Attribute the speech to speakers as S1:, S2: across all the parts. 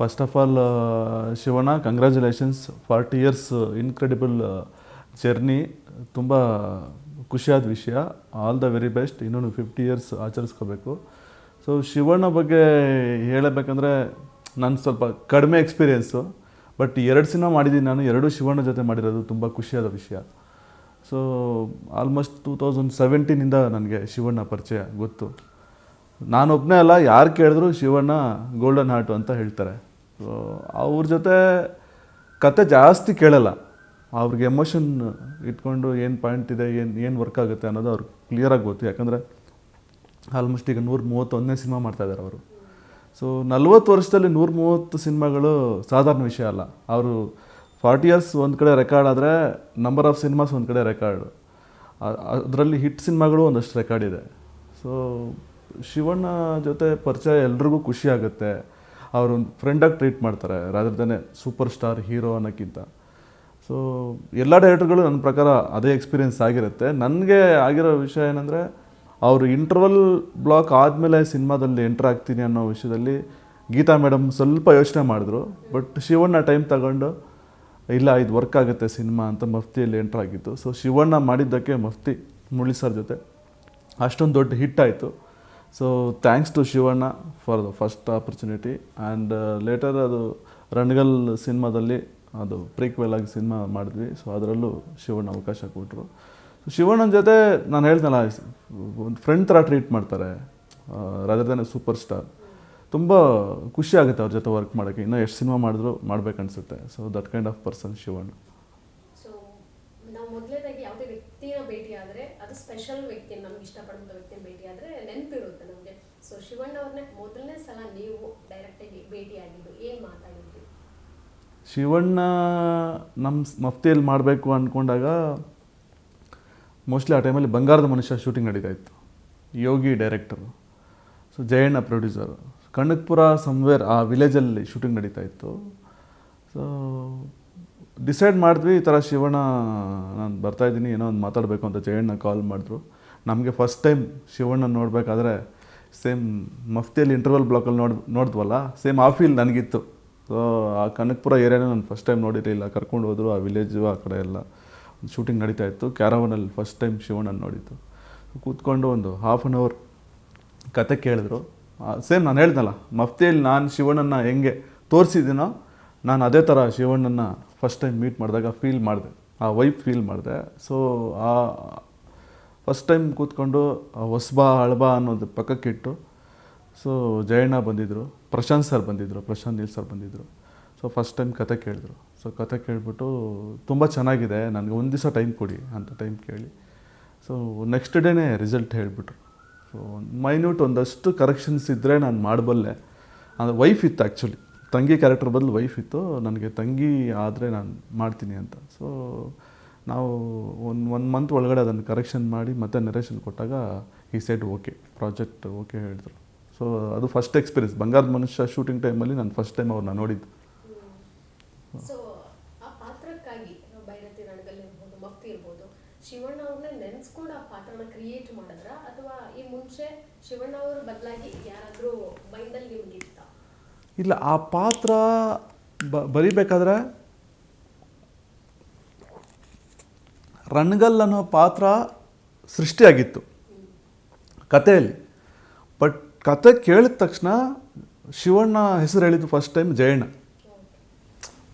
S1: First of all Shivanna congratulations forty years incredible journey ತುಂಬ ಖುಷಿಯಾದ ವಿಷಯ. ಆಲ್ ದ ವೆರಿ ಬೆಸ್ಟ್ ಇನ್ನೊಂದು fifty years ಆಚರಿಸ್ಕೋಬೇಕು. ಸೊ ಶಿವಣ್ಣ ಬಗ್ಗೆ ಹೇಳಬೇಕಂದ್ರೆ ನನ್ನ ಸ್ವಲ್ಪ ಕಡಿಮೆ ಎಕ್ಸ್ಪೀರಿಯೆನ್ಸು ಬಟ್ ಎರಡು ಸಿನಿಮಾ ಮಾಡಿದ್ದೀನಿ ನಾನು. ಎರಡು ಶಿವಣ್ಣ ಜೊತೆ ಮಾಡಿರೋದು ತುಂಬ ಖುಷಿಯಾದ ವಿಷಯ. ಸೊ ಆಲ್ಮೋಸ್ಟ್ ಟೂ ತೌಸಂಡ್ ಸೆವೆಂಟೀನಿಂದ ನನಗೆ ಶಿವಣ್ಣ ಪರಿಚಯ ಗೊತ್ತು. ನಾನೊಬ್ಬನೇ ಅಲ್ಲ, ಯಾರು ಕೇಳಿದ್ರು ಶಿವಣ್ಣ ಗೋಲ್ಡನ್ ಹಾರ್ಟು ಅಂತ ಹೇಳ್ತಾರೆ. ಸೊ ಅವ್ರ ಜೊತೆ ಕತೆ ಜಾಸ್ತಿ ಕೇಳಲ್ಲ. ಅವ್ರಿಗೆ ಎಮೋಷನ್ ಇಟ್ಕೊಂಡು ಏನು ಪಾಯಿಂಟ್ ಇದೆ, ಏನು ಏನು ವರ್ಕ್ ಆಗುತ್ತೆ ಅನ್ನೋದು ಅವ್ರಿಗೆ ಕ್ಲಿಯರಾಗಿ ಗೊತ್ತು. ಯಾಕಂದರೆ ಆಲ್ಮೋಸ್ಟ್ ಈಗ ನೂರ ಮೂವತ್ತೊಂದನೇ ಸಿನಿಮಾ ಮಾಡ್ತಾಯಿದ್ದಾರೆ ಅವರು. ಸೊ ನಲ್ವತ್ತು ವರ್ಷದಲ್ಲಿ ನೂರ ಮೂವತ್ತು ಸಿನಿಮಾಗಳು ಸಾಧಾರಣ ವಿಷಯ ಅಲ್ಲ. ಅವರು ಫಾರ್ಟಿ ಇಯರ್ಸ್ ಒಂದು ಕಡೆ ರೆಕಾರ್ಡ್ ಆದರೆ ನಂಬರ್ ಆಫ್ ಸಿನಿಮಾಸ್ ಒಂದು ಕಡೆ ರೆಕಾರ್ಡು ಅದರಲ್ಲಿ ಹಿಟ್ ಸಿನಿಮಾಗಳು ಒಂದಷ್ಟು ರೆಕಾರ್ಡ್ ಇದೆ. ಸೊ ಶಿವಣ್ಣ ಜೊತೆ ಪರಿಚಯ ಎಲ್ರಿಗೂ ಖುಷಿ ಆಗುತ್ತೆ. ಅವರು ಫ್ರೆಂಡಾಗಿ ಟ್ರೀಟ್ ಮಾಡ್ತಾರೆ ರಾದರ್ ಸೂಪರ್ ಸ್ಟಾರ್ ಹೀರೋ ಅನ್ನೋಕ್ಕಿಂತ. ಸೊ ಎಲ್ಲ ಡೈರೆಕ್ಟರ್ಗಳು ನನ್ನ ಪ್ರಕಾರ ಅದೇ ಎಕ್ಸ್ಪೀರಿಯೆನ್ಸ್ ಆಗಿರುತ್ತೆ. ನನಗೆ ಆಗಿರೋ ವಿಷಯ ಏನಂದರೆ, ಅವರು ಇಂಟರ್ವಲ್ ಬ್ಲಾಕ್ ಆದಮೇಲೆ ಸಿನಿಮಾದಲ್ಲಿ ಎಂಟ್ರ್ ಆಗ್ತೀನಿ ಅನ್ನೋ ವಿಷಯದಲ್ಲಿ ಗೀತಾ ಮೇಡಮ್ ಸ್ವಲ್ಪ ಯೋಚನೆ ಮಾಡಿದ್ರು. ಬಟ್ ಶಿವಣ್ಣ ಟೈಮ್ ತಗೊಂಡು, ಇಲ್ಲ ಇದು ವರ್ಕ್ ಆಗುತ್ತೆ ಸಿನಿಮಾ ಅಂತ ಮಫ್ತಿಯಲ್ಲಿ ಎಂಟ್ರ್ ಆಗಿತ್ತು. ಸೊ ಶಿವಣ್ಣ ಮಾಡಿದ್ದಕ್ಕೆ ಮಫ್ತಿ ಮುರಳಿ ಸರ್ ಜೊತೆ ಅಷ್ಟೊಂದು ದೊಡ್ಡ ಹಿಟ್ ಆಯಿತು. So thanks to Shivanna for the first opportunity and later ಅದು ರಣಗಲ್ ಸಿನಿಮಾದಲ್ಲಿ ಅದು ಪ್ರೀಕ್ವೆಲ್ ಆಗಿ ಸಿನಿಮಾ ಮಾಡಿದ್ವಿ. ಸೊ ಅದರಲ್ಲೂ ಶಿವಣ್ಣ ಅವಕಾಶ ಕೊಟ್ಟರು ಸೊ ಶಿವಣ್ಣನ ಜೊತೆ ನಾನು ಹೇಳ್ತೇನೆ ಒಂದು ಫ್ರೆಂಡ್ ಥರ ಟ್ರೀಟ್ ಮಾಡ್ತಾರೆ. ದನ್ ಸೂಪರ್ ಸ್ಟಾರ್ ತುಂಬ ಖುಷಿ ಆಗುತ್ತೆ ಅವ್ರ ಜೊತೆ ವರ್ಕ್ ಮಾಡೋಕ್ಕೆ. ಇನ್ನೂ ಎಷ್ಟು ಸಿನಿಮಾ ಮಾಡಿದ್ರು ಮಾಡ್ಬೇಕನ್ಸುತ್ತೆ. So that kind of person Shivanna.
S2: ಮೊದಲನೇದಾಗಿ ಯಾವುದೇ ಭೇಟಿ ಆದರೆ ಅದು ಸ್ಪೆಷಲ್ ವ್ಯಕ್ತಿ ನಮ್ಗೆ ಇಷ್ಟಪಡುವಂಥ ವ್ಯಕ್ತಿನ ಭೇಟಿ ಆದರೆ ನಮಗೆ ಸೊ ಶಿವಣ್ಣ ಮೊದಲನೇ ಸಲ ನೀವು ಡೈರೆಕ್ಟಾಗಿ ಭೇಟಿ ಆಗಿದ್ದು ಏನು ಮಾತಾಡಿದ್ರಿ?
S1: ಶಿವಣ್ಣ ನಮ್ಮ ಮಫ್ತಿಯಲ್ಲಿ ಮಾಡಬೇಕು ಅಂದ್ಕೊಂಡಾಗ ಮೋಸ್ಟ್ಲಿ ಆ ಟೈಮಲ್ಲಿ ಬಂಗಾರದ ಮನುಷ್ಯ ಶೂಟಿಂಗ್ ನಡೀತಾ ಇತ್ತು Yogi director so Jayanna producer Kanakpura somewhere ಆ ವಿಲೇಜಲ್ಲಿ ಶೂಟಿಂಗ್ ನಡೀತಾ ಇತ್ತು ಸೊ ಡಿಸೈಡ್ ಮಾಡಿದ್ವಿ ಈ ಥರ ಶಿವಣ್ಣ ನಾನು ಬರ್ತಾಯಿದ್ದೀನಿ ಏನೋ ಒಂದು ಮಾತಾಡಬೇಕು ಅಂತ ಜಯಣ್ಣ ಕಾಲ್ ಮಾಡಿದ್ರು. ನಮಗೆ ಫಸ್ಟ್ ಟೈಮ್ ಶಿವಣ್ಣ ನೋಡಬೇಕಾದ್ರೆ ಸೇಮ್ ಮಫ್ತಿಯಲ್ಲಿ ಇಂಟರ್ವಲ್ ಬ್ಲಾಕಲ್ಲಿ ನೋಡ್, ನೋಡಿದ್ವಲ್ಲ ಸೇಮ್ ಆ ಫೀಲ್ ನನಗಿತ್ತು. ಸೊ ಆ ಕನಕಪುರ ಏರಿಯಾನ ನಾನು ಫಸ್ಟ್ ಟೈಮ್ ನೋಡಿರಲಿಲ್ಲ. ಕರ್ಕೊಂಡು ಹೋದರು ಆ ವಿಲೇಜು ಆ ಕಡೆ ಎಲ್ಲ. ಶೂಟಿಂಗ್ ನಡೀತಾ ಇತ್ತು. ಕ್ಯಾರವನಲ್ಲಿ ಫಸ್ಟ್ ಟೈಮ್ ಶಿವಣ್ಣನ ನೋಡಿದ್ದು. ಕೂತ್ಕೊಂಡು ಒಂದು ಹಾಫ್ ಆನ್ ಅವರ್ ಕತೆ ಕೇಳಿದ್ರು. ಸೇಮ್ ನಾನು ಹೇಳ್ದಲ್ಲ ಮಫ್ತಿಯಲ್ಲಿ ನಾನು ಶಿವಣ್ಣನ ಹೆಂಗೆ ತೋರಿಸಿದ್ದೀನೋ, ನಾನು ಅದೇ ಥರ ಶಿವಣ್ಣನ ಫಸ್ಟ್ ಟೈಮ್ ಮೀಟ್ ಮಾಡಿದಾಗ ಫೀಲ್ ಮಾಡಿದೆ. ಆ ವೈಪ್ ಫೀಲ್ ಮಾಡಿದೆ. ಸೊ ಆ ಫಸ್ಟ್ ಟೈಮ್ ಕೂತ್ಕೊಂಡು ಹೊಸ್ಬಾ, ಹಳಬಾ ಅನ್ನೋದು ಪಕ್ಕಕ್ಕಿಟ್ಟು ಸೊ ಜಯಣ್ಣ ಬಂದಿದ್ದರು ಪ್ರಶಾಂತ್ ಸರ್ ಬಂದಿದ್ದರು ಪ್ರಶಾಂತ್ ನೀಲ್ ಸರ್ ಬಂದಿದ್ದರು ಸೊ ಫಸ್ಟ್ ಟೈಮ್ ಕತೆ ಕೇಳಿದ್ರು. ಸೊ ಕತೆ ಕೇಳಿಬಿಟ್ಟು, ತುಂಬ ಚೆನ್ನಾಗಿದೆ, ನನಗೆ ಒಂದು ದಿವಸ ಟೈಮ್ ಕೊಡಿ ಅಂತ ಟೈಮ್ ಕೇಳಿ. ಸೊ ನೆಕ್ಸ್ಟ್ ಡೇನೇ ರಿಸಲ್ಟ್ ಹೇಳಿಬಿಟ್ರು. ಸೊ ಮೈನ್ಯೂಟ್ ಒಂದಷ್ಟು ಕರೆಕ್ಷನ್ಸ್ ಇದ್ದರೆ ನಾನು ಮಾಡಬಲ್ಲೆ. ಅಂದರೆ ವೈಫ್ ಇತ್ತು ಆ್ಯಕ್ಚುಲಿ ತಂಗಿ ಕ್ಯಾರೆಕ್ಟರ್ ಬದಲು ವೈಫ್ ಇತ್ತು. ನನಗೆ ತಂಗಿ ಆದರೆ ನಾನು ಮಾಡ್ತೀನಿ ಅಂತ. ಸೊ ನಾವು ಒಂದು ಒನ್ ಮಂತ್ ಒಳಗಡೆ ಅದನ್ನು ಕರೆಕ್ಷನ್ ಮಾಡಿ ಮತ್ತೆ ನೆರೇಷನ್ ಕೊಟ್ಟಾಗ ಈ ಸೆಟ್ ಓಕೆ ಪ್ರಾಜೆಕ್ಟ್ ಓಕೆ ಹೇಳಿದ್ರು. ಸೊ ಅದು first experience Bangarada Manushya shooting ಟೈಮಲ್ಲಿ ನಾನು ಫಸ್ಟ್ ಟೈಮ್ ಅವ್ರನ್ನ ನೋಡಿದ್ದು.
S2: ಸೊ ಆ ಪಾತ್ರಕ್ಕಾಗಿ ಭೈರತಿ ರಣಗಲ್ ಇರ್ಬೋದು ಮಫ್ತಿ ಇರ್ಬೋದು ಶಿವಣ್ಣ ಅವ್ರನ್ನ ನೆನೆಸ್ಕೊಂಡು ಆ ಪಾತ್ರನ ಕ್ರಿಯೇಟ್ ಮಾಡಿದ್ರ? ಅಥವಾ ಈ ಮುಂಚೆ ಶಿವಣ್ಣ ಅವ್ರ ಬದಲಾಗಿ ಯಾರಾದರೂ ಮೈಂಡಲ್ಲಿ ನಿಮ್ಗೆ ಇತ್ತ?
S1: ಇಲ್ಲ ಆ ಪಾತ್ರ ಬ ಬರಿಬೇಕಾದ್ರೆ ರಣಗಲ್ ಅನ್ನೋ ಪಾತ್ರ ಸೃಷ್ಟಿಯಾಗಿತ್ತು. ಕಥೆಯಲ್ಲಿ. ಬಟ್ ಕತೆ ಕೇಳಿದ ತಕ್ಷಣ ಶಿವಣ್ಣ ಹೆಸರು ಹೇಳಿದ್ದು ಫಸ್ಟ್ ಟೈಮ್ ಜಯಣ್ಣ.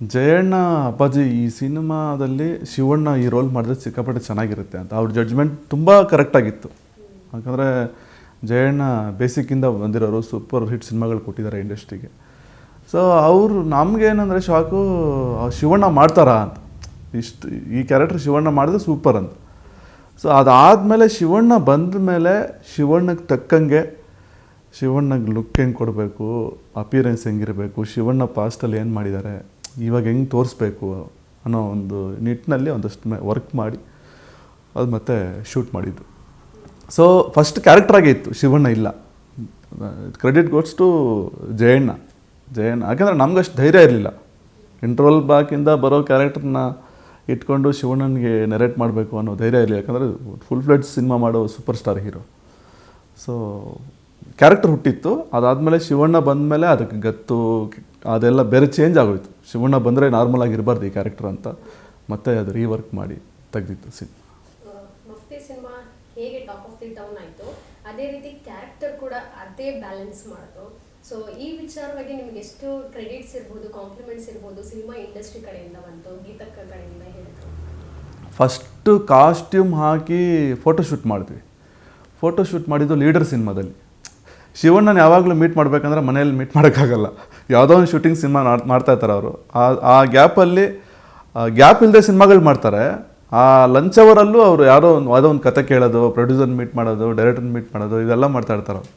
S1: ಜಯಣ್ಣ ಅಪ್ಪಾಜಿ ಈ ಸಿನಿಮಾದಲ್ಲಿ ಶಿವಣ್ಣ ಈ ರೋಲ್ ಮಾಡಿದ್ರೆ ಸಿಕ್ಕಾಪಟ್ಟೆ ಚೆನ್ನಾಗಿರುತ್ತೆ ಅಂತ. ಅವ್ರ ಜಡ್ಜ್ಮೆಂಟ್ ತುಂಬ ಕರೆಕ್ಟಾಗಿತ್ತು ಯಾಕಂದರೆ ಜಯಣ್ಣ ಬೇಸಿಕ್ಕಿಂದ ಬಂದಿರೋರು ಸೂಪರ್ ಹಿಟ್ ಸಿನಿಮಾಗಳು ಕೊಟ್ಟಿದ್ದಾರೆ ಇಂಡಸ್ಟ್ರಿಗೆ ಸೊ ಅವರು ನಮಗೇನಂದರೆ ಶಾಕು ಶಿವಣ್ಣ ಮಾಡ್ತಾರಾ ಅಂತ. ಇಷ್ಟು ಈ ಕ್ಯಾರೆಕ್ಟರ್ ಶಿವಣ್ಣ ಮಾಡಿದ್ರೆ ಸೂಪರ್ ಅಂತ. ಸೊ ಅದಾದಮೇಲೆ ಶಿವಣ್ಣ ಬಂದ ಮೇಲೆ ಶಿವಣ್ಣಗೆ ತಕ್ಕಂಗೆ ಶಿವಣ್ಣಗೆ ಲುಕ್ ಹೆಂಗೆ ಕೊಡಬೇಕು ಅಪಿಯರೆನ್ಸ್ ಹೆಂಗಿರಬೇಕು, ಶಿವಣ್ಣ ಪಾಸ್ಟಲ್ಲಿ ಏನು ಮಾಡಿದ್ದಾರೆ ಇವಾಗ ಹೆಂಗೆ ತೋರಿಸ್ಬೇಕು ಅನ್ನೋ ಒಂದು ನಿಟ್ಟಿನಲ್ಲಿ ಒಂದಷ್ಟು ವರ್ಕ್ ಮಾಡಿ ಅದು ಮತ್ತೆ ಶೂಟ್ ಮಾಡಿದ್ದು. ಸೊ ಫಸ್ಟ್ ಕ್ಯಾರೆಕ್ಟ್ರಾಗೆ ಇತ್ತು ಶಿವಣ್ಣ ಇಲ್ಲ. Credit goes to Jayanna. Jayanna, ಯಾಕಂದರೆ ನಮ್ಗಷ್ಟು ಧೈರ್ಯ ಇರಲಿಲ್ಲ. ಇಂಟರ್ವಲ್ ಬ್ಯಾಕಿಂದ ಬರೋ ಕ್ಯಾರೆಕ್ಟರ್ನ ಇಟ್ಕೊಂಡು ಶಿವಣ್ಣನಿಗೆ ನೆರೇಟ್ ಮಾಡಬೇಕು ಅನ್ನೋ ಧೈರ್ಯ ಇರಲಿಲ್ಲ ಯಾಕಂದರೆ ಫುಲ್ ಫ್ಲೆಡ್ ಸಿನಿಮಾ ಮಾಡೋ super star hero so character ಹುಟ್ಟಿತ್ತು. ಅದಾದಮೇಲೆ ಶಿವಣ್ಣ ಬಂದಮೇಲೆ ಅದಕ್ಕೆ ಗತ್ತು, ಅದೆಲ್ಲ ಬೇರೆ ಚೇಂಜ್ ಆಗೋಯ್ತು. ಶಿವಣ್ಣ ಬಂದರೆ ನಾರ್ಮಲ್ ಆಗಿರಬಾರ್ದು ಈ ಕ್ಯಾರೆಕ್ಟರ್ ಅಂತ. ಮತ್ತೆ ಅದು ರೀವರ್ಕ್ ಮಾಡಿ ತೆಗೆದಿತ್ತು ಸಿನಿಮಾ
S2: ಹೇಗೆ ಟಾಪ್ ಆಫ್ ದಿ ಟೌನ್ ಆಯ್ತು, ಅದೇ ರೀತಿ ಕ್ಯಾರೆಕ್ಟರ್ ಕೂಡ ಅದೇ ಬ್ಯಾಲೆನ್ಸ್ ಮಾಡಿತು ಸೊ ಈ ವಿಚಾರವಾಗಿ ನಿಮ್ಗೆ ಎಷ್ಟು ಕ್ರೆಡಿಟ್ಸ್ ಇರ್ಬೋದು ಕಾಂಪ್ಲಿಮೆಂಟ್ಸ್ ಇರ್ಬೋದು ಸಿನಿಮಾ ಇಂಡಸ್ಟ್ರಿ ಕಡೆಯಿಂದ ಬಂತು, ಗೀತಕ್ಕ ಕಡೆಯಿಂದ ಹೇಳಿದ್ರು
S1: ಫಸ್ಟು ಕಾಸ್ಟ್ಯೂಮ್ ಹಾಕಿ ಫೋಟೋಶೂಟ್ ಮಾಡಿದ್ವಿ ಫೋಟೋ ಶೂಟ್ ಮಾಡಿದ್ದು ಲೀಡರ್ ಸಿನಿಮಾದಲ್ಲಿ. ಶಿವಣ್ಣನ ಯಾವಾಗಲೂ ಮೀಟ್ ಮಾಡಬೇಕಂದ್ರೆ ಮನೆಯಲ್ಲಿ ಮೀಟ್ ಮಾಡೋಕ್ಕಾಗಲ್ಲ. ಯಾವುದೋ ಒಂದು ಶೂಟಿಂಗ್ ಸಿನಿಮಾ ಮಾಡ್ತಾ ಇರ್ತಾರೆ ಅವರು. ಆ ಆ ಗ್ಯಾಪಲ್ಲಿ ಗ್ಯಾಪ್ ಇಲ್ಲದೆ ಸಿನಿಮಾಗಳು ಮಾಡ್ತಾರೆ. ಆ ಲಂಚ್ ಅವರಲ್ಲೂ ಅವರು ಯಾರೋ ಒಂದು, ಯಾವುದೋ ಒಂದು ಕತೆ ಕೇಳೋದು ಪ್ರೊಡ್ಯೂಸರ್ ಮೀಟ್ ಮಾಡೋದು ಡೈರೆಕ್ಟರ್ ಮೀಟ್ ಮಾಡೋದು, ಇದೆಲ್ಲ ಮಾಡ್ತಾ ಇರ್ತಾರೆ ಅವ್ರು.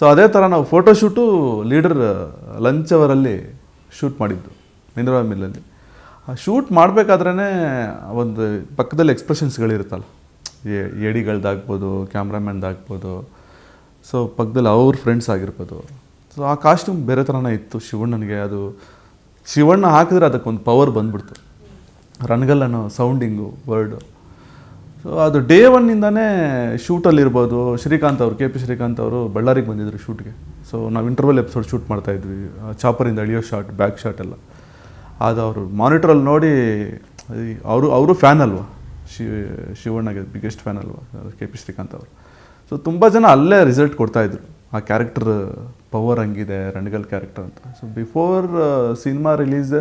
S1: ಸೊ ಅದೇ ಥರ ನಾವು ಫೋಟೋ ಶೂಟು ಲೀಡರ್ ಲಂಚ್ ಅವರಲ್ಲಿ ಶೂಟ್ ಮಾಡಿದ್ದು ಇಂದಿರಾ ಆ ಶೂಟ್ ಮಾಡಬೇಕಾದ್ರೇ ಒಂದು ಪಕ್ಕದಲ್ಲಿ ಎಕ್ಸ್ಪ್ರೆಷನ್ಸ್ಗಳಿರುತ್ತಲ್ಲ ಎ- ಎಡಿಗಳ್ದಾಗ್ಬೋದು ಕ್ಯಾಮ್ರಾಮ್ಯಾನ್ದಾಗ್ಬೋದು ಸೊ ಪಕ್ಕದಲ್ಲಿ ಅವ್ರ ಫ್ರೆಂಡ್ಸ್ ಆಗಿರ್ಬೋದು. ಸೊ ಆ ಕಾಸ್ಟ್ಯೂಮ್ ಬೇರೆ ಥರನೇ ಇತ್ತು ಶಿವಣ್ಣನಿಗೆ. ಅದು ಶಿವಣ್ಣ ಹಾಕಿದ್ರೆ ಅದಕ್ಕೊಂದು ಪವರ್ ಬಂದ್ಬಿಡ್ತು. ರನ್ಗಲ್ ಅನ್ನೋ ಸೌಂಡಿಂಗು ವರ್ಡು ಸೊ ಅದು ಡೇ ಒನ್ನಿಂದನೇ ಶೂಟಲ್ಲಿರ್ಬೋದು ಶ್ರೀಕಾಂತ್ ಅವರು ಕೆ ಪಿ ಶ್ರೀಕಾಂತ್ ಅವರು ಬಳ್ಳಾರಿಗೆ ಬಂದಿದ್ರು ಶೂಟ್ಗೆ ಸೊ ನಾವು ಇಂಟರ್ವಲ್ ಎಪಿಸೋಡ್ ಶೂಟ್ ಮಾಡ್ತಾಯಿದ್ವಿ ಚಾಪರಿಂದ ಅಳಿಯೋ ಶಾಟ್ ಬ್ಯಾಕ್ ಶಾಟ್ ಎಲ್ಲ. ಅದು ಅವರು ಮಾನಿಟ್ರಲ್ಲಿ ನೋಡಿ ಅವರು ಅವರು ಫ್ಯಾನ್ ಅಲ್ವಾ? ಶಿ, ಶಿವಣ್ಣಗೆ ಬಿಗ್ಗೆಸ್ಟ್ ಫ್ಯಾನ್ ಅಲ್ವಾ? ಕೆ ಪಿ ಶ್ರೀಕಾಂತ್ ಅವರು. ಸೊ ತುಂಬ ಜನ ಅಲ್ಲೇ ರಿಸಲ್ಟ್ ಕೊಡ್ತಾಯಿದ್ರು ಆ ಕ್ಯಾರೆಕ್ಟರ್ ಪವರ್ ಹಂಗಿದೆ, ರಣಗಲ್ ಕ್ಯಾರೆಕ್ಟರ್ ಅಂತ. ಸೊ ಬಿಫೋರ್ ಸಿನಿಮಾ ರಿಲೀಸ್